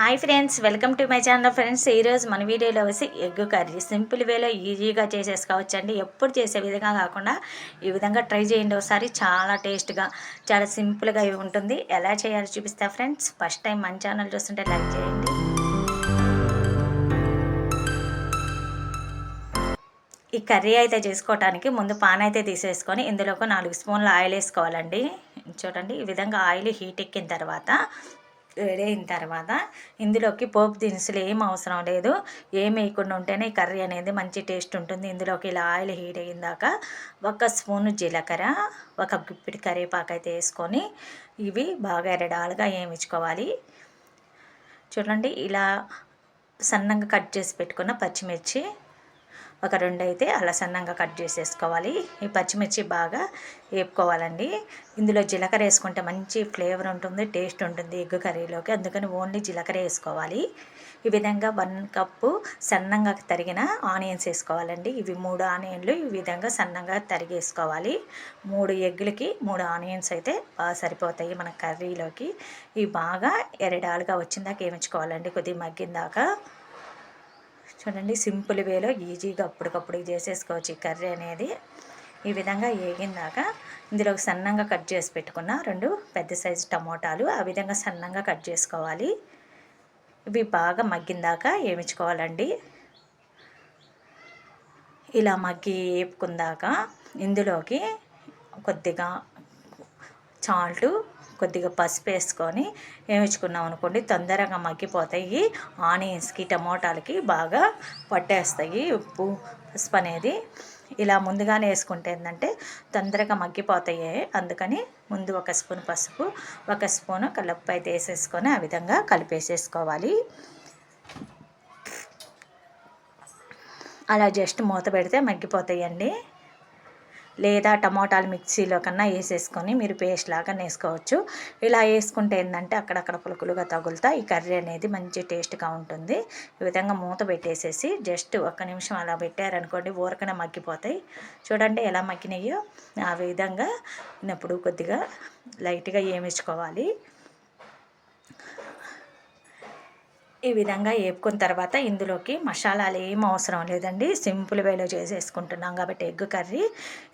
Hi friends welcome to my channel friends. ఈరోజు మన వీడియోలో వచ్చి ఎగ్ కర్రీ. సింపుల్ వేలో ఈజీగా చేసేసుకోవచ్చు అండి ఎప్పుడు చేసే విధంగా కాకుండా ఈ విధంగా ట్రై చేయండి ఒకసారి. చాలా టేస్ట్గా చాలా సింపుల్గా ఉంటుంది. ఎలా చేయాలో చూపిస్తా ఫ్రెండ్స్. ఫస్ట్ టైం మన ఛానల్ చూస్తుంటే లైక్ చేయండి. ఈ కర్రీ అయితే చేసుకోవటానికి ముందు పాన్ అయితే తీసేసుకొని ఇందులో ఒక నాలుగు స్పూన్లు ఆయిల్ వేసుకోవాలండి. చూడండి ఈ విధంగా ఆయిల్ హీట్ ఎక్కిన తర్వాత రెడీ అయిన తర్వాత ఇందులోకి పోపు దినుసులు ఏం అవసరం లేదు. ఏం వేయకుండా ఉంటేనే ఈ కర్రీ అనేది మంచి టేస్ట్ ఉంటుంది. ఇందులోకి ఇలా ఆయిల్ హీట్ అయ్యిందాక ఒక స్పూను జీలకర్ర ఒక గుప్పిడి కరివేపాకు అయితే వేసుకొని ఇవి బాగా ఎరడాలుగా వేయించుకోవాలి చూడండి ఇలా సన్నంగా కట్ చేసి పెట్టుకున్న పచ్చిమిర్చి ఒక రెండు అయితే అలా సన్నంగా కట్ చేసేసుకోవాలి. ఈ పచ్చిమిర్చి బాగా వేపుకోవాలండి. ఇందులో జీలకర్ర వేసుకుంటే మంచి ఫ్లేవర్ ఉంటుంది టేస్ట్ ఉంటుంది ఎగ్ కర్రీలోకి. అందుకని ఓన్లీ జీలకర్ర వేసుకోవాలి. ఈ విధంగా వన్ కప్పు సన్నంగా తరిగిన ఆనియన్స్ వేసుకోవాలండి. ఇవి మూడు ఆనియన్లు ఈ విధంగా సన్నంగా తరిగేసుకోవాలి. మూడు ఎగ్గులకి మూడు ఆనియన్స్ అయితే బాగా సరిపోతాయి మన కర్రీలోకి. ఇవి బాగా ఎరడాలుగా వచ్చిందాక ఏమించుకోవాలండి కొద్దిగా మగ్గిందాక చూడండి సింపుల్ వేలో ఈజీగా అప్పటికప్పుడు చేసేసుకోవచ్చు ఈ కర్రీ అనేది. ఈ విధంగా వేగిందాక ఇందులో సన్నంగా కట్ చేసి పెట్టుకున్న రెండు పెద్ద సైజు టమోటాలు ఆ విధంగా సన్నంగా కట్ చేసుకోవాలి. ఇవి బాగా మగ్గిందాక ఏమించుకోవాలండి? ఇలా మగ్గి వేపుకుందాక ఇందులోకి కొద్దిగా చాల్టు కొద్దిగా పసుపు వేసుకొని వేయించుకున్నాం అనుకోండి తొందరగా మగ్గిపోతాయి. ఆనియన్స్కి టమోటాలకి బాగా పట్టేస్తాయి ఉప్పు పసుపు అనేది. ఇలా ముందుగానే వేసుకుంటే ఏంటంటే తొందరగా మగ్గిపోతాయి. అందుకని ముందు ఒక స్పూన్ పసుపు ఒక స్పూను కలుపు అయితే వేసేసుకొని ఆ విధంగా కలిపేసేసుకోవాలి. అలా జస్ట్ మూత పెడితే మగ్గిపోతాయండి. లేదా టమోటాలు మిక్సీలో కన్నా వేసేసుకొని మీరు పేస్ట్ లాగా వేసుకోవచ్చు ఇలా వేసుకుంటే ఏంటంటే అక్కడక్కడ పులుకులుగా తగులుతా ఈ కర్రీ అనేది మంచి టేస్ట్గా ఉంటుంది. ఈ విధంగా మూత పెట్టేసేసి జస్ట్ ఒక్క నిమిషం అలా పెట్టారనుకోండి ఊరకనే మగ్గిపోతాయి. చూడండి ఎలా మగ్గినాయో. ఆ విధంగా ఇప్పుడు కొద్దిగా లైట్గా ఏమించుకోవాలి. ఈ విధంగా వేపుకున్న తర్వాత ఇందులోకి మసాలాలు ఏం అవసరం లేదండి. సింపుల్ వేలో చేసేసుకుంటున్నాం కాబట్టి ఎగ్ కర్రీ.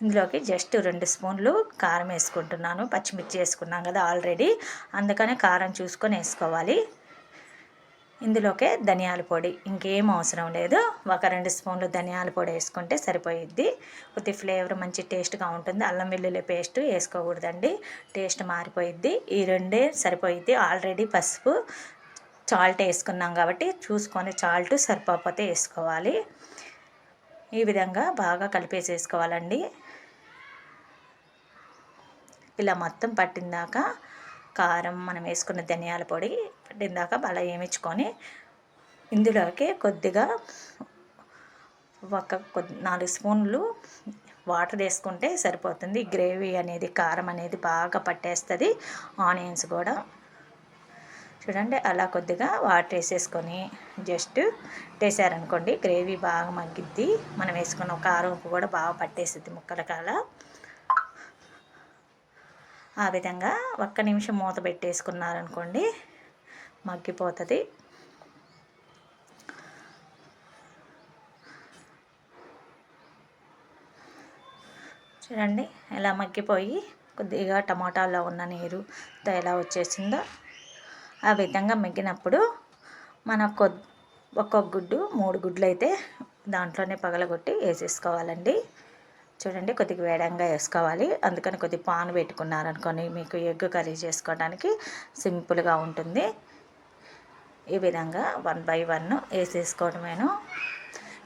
ఇందులోకి జస్ట్ రెండు స్పూన్లు కారం వేసుకుంటున్నాను. పచ్చిమిర్చి వేసుకున్నాం కదా ఆల్రెడీ. అందుకనే కారం చూసుకొని వేసుకోవాలి. ఇందులోకే ధనియాల పొడి. ఇంకేం అవసరం లేదు. ఒక రెండు స్పూన్లు ధనియాల పొడి వేసుకుంటే సరిపోయిద్ది. కొద్ది ఫ్లేవర్ మంచి టేస్ట్గా ఉంటుంది. అల్లం వెల్లుల్లి పేస్ట్ వేసుకోకూడదండి. టేస్ట్ మారిపోయిద్ది. ఈ రెండే సరిపోయిద్ది. ఆల్రెడీ పసుపు చాల్ట్ వేసుకున్నాం కాబట్టి చూసుకొని చాల్ట్ సరిపోతే వేసుకోవాలి. ఈ విధంగా బాగా కలిపేసేసుకోవాలండి. ఇలా మొత్తం పట్టిందాక కారం మనం వేసుకున్న ధనియాల పొడి పట్టిందాక బాగా వేయించుకొని ఇందులోకి కొద్దిగా ఒక కొద్ది నాలుగు స్పూన్లు వాటర్ వేసుకుంటే సరిపోతుంది. గ్రేవీ అనేది కారం అనేది బాగా పట్టేస్తుంది. ఆనియన్స్ కూడా చూడండి అలా కొద్దిగా వాటర్ వేసేసుకొని జస్ట్ వేసారనుకోండి గ్రేవీ బాగా మగ్గిద్ది. మనం వేసుకున్న కారం ఉప్పు కూడా బాగా పట్టేసిద్ది ముక్కల కాల ఆ విధంగా ఒక్క నిమిషం మూత పెట్టేసుకున్నారనుకోండి మగ్గిపోతుంది. చూడండి ఎలా మగ్గిపోయి కొద్దిగా టమాటాలో ఉన్న నీరు ఎలా వచ్చేసిందో ఆ విధంగా మిగినప్పుడు మన ఒక్కొక్క గుడ్డు మూడు గుడ్లు అయితే దాంట్లోనే పగలగొట్టి వేసేసుకోవాలండి. చూడండి కొద్దిగా వేడంగా వేసుకోవాలి. అందుకని కొద్ది పాన్ పెట్టుకున్నారనుకొని మీకు ఎగ్ కర్రీ చేసుకోవడానికి సింపుల్గా ఉంటుంది. ఈ విధంగా వన్ బై వన్ వేసేసుకోవడమేను.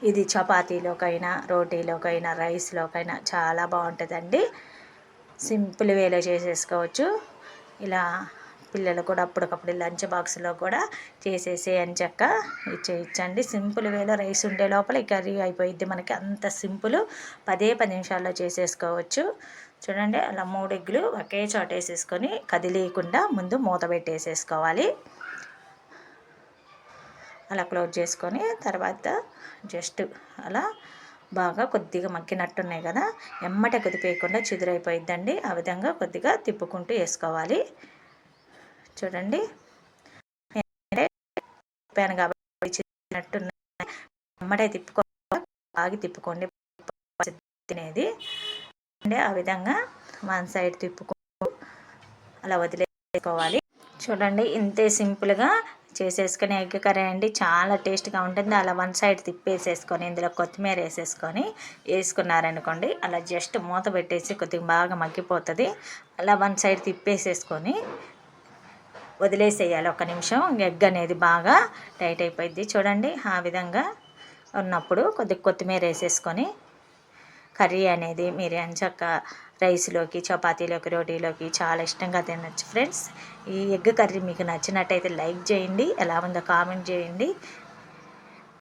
ఇది చపాతీలోకైనా రోటీలోకైనా రైస్లోకైనా చాలా బాగుంటుందండి. సింపుల్ వేలో చేసేసుకోవచ్చు. ఇలా పిల్లలు కూడా అప్పటికప్పుడు లంచ్ బాక్స్లో కూడా చేసేసే అని చెక్క ఇచ్చేయచ్చండి సింపుల్ వేలో రైస్ ఉండే లోపల ఈ కర్రీ అయిపోయిద్ది మనకి. అంత సింపుల్ పదే పది నిమిషాల్లో చేసేసుకోవచ్చు. చూడండి అలా మూడు ఎగ్గులు ఒకే చోట వేసేసుకొని కదిలేయకుండా ముందు మూత పెట్టేసేసుకోవాలి. అలా క్లోజ్ చేసుకొని తర్వాత జస్ట్ అలా బాగా కొద్దిగా మగ్గినట్టున్నాయి కదా ఎమ్మట కుదిపేయకుండా చిదురైపోయిద్దండి. ఆ విధంగా కొద్దిగా తిప్పుకుంటూ వేసుకోవాలి. చూడండి. తిప్పాను కాబట్టి చిన్నట్టున్నాయి అమ్మటే తిప్పుకో బాగా తిప్పుకోండి. తినేది. అంటే ఆ విధంగా వన్ సైడ్ తిప్పుకో అలా వదిలేసుకోవాలి. చూడండి ఇంతే సింపుల్గా చేసేసుకొని ఎగ్ కర్రీ అండి. చాలా టేస్ట్గా ఉంటుంది. అలా వన్ సైడ్ తిప్పేసేసుకొని ఇందులో కొత్తిమీర వేసేసుకొని వేసుకున్నారనుకోండి అలా జస్ట్ మూత పెట్టేసి కొద్దిగా బాగా మగ్గిపోతుంది. అలా వన్ సైడ్ తిప్పేసేసుకొని వదిలేసేయాలి. ఒక నిమిషం. ఎగ్ అనేది బాగా టైట్ అయిపోయింది చూడండి ఆ విధంగా ఉన్నప్పుడు కొద్దిగా కొత్తిమీర వేసేసుకొని కర్రీ అనేది మీరు ఎంచక్క రైస్లోకి చపాతీలోకి రోటీలోకి చాలా ఇష్టంగా తినచ్చు ఫ్రెండ్స్. ఈ ఎగ్ కర్రీ మీకు నచ్చినట్టయితే లైక్ చేయండి. ఎలా ఉందో కామెంట్ చేయండి.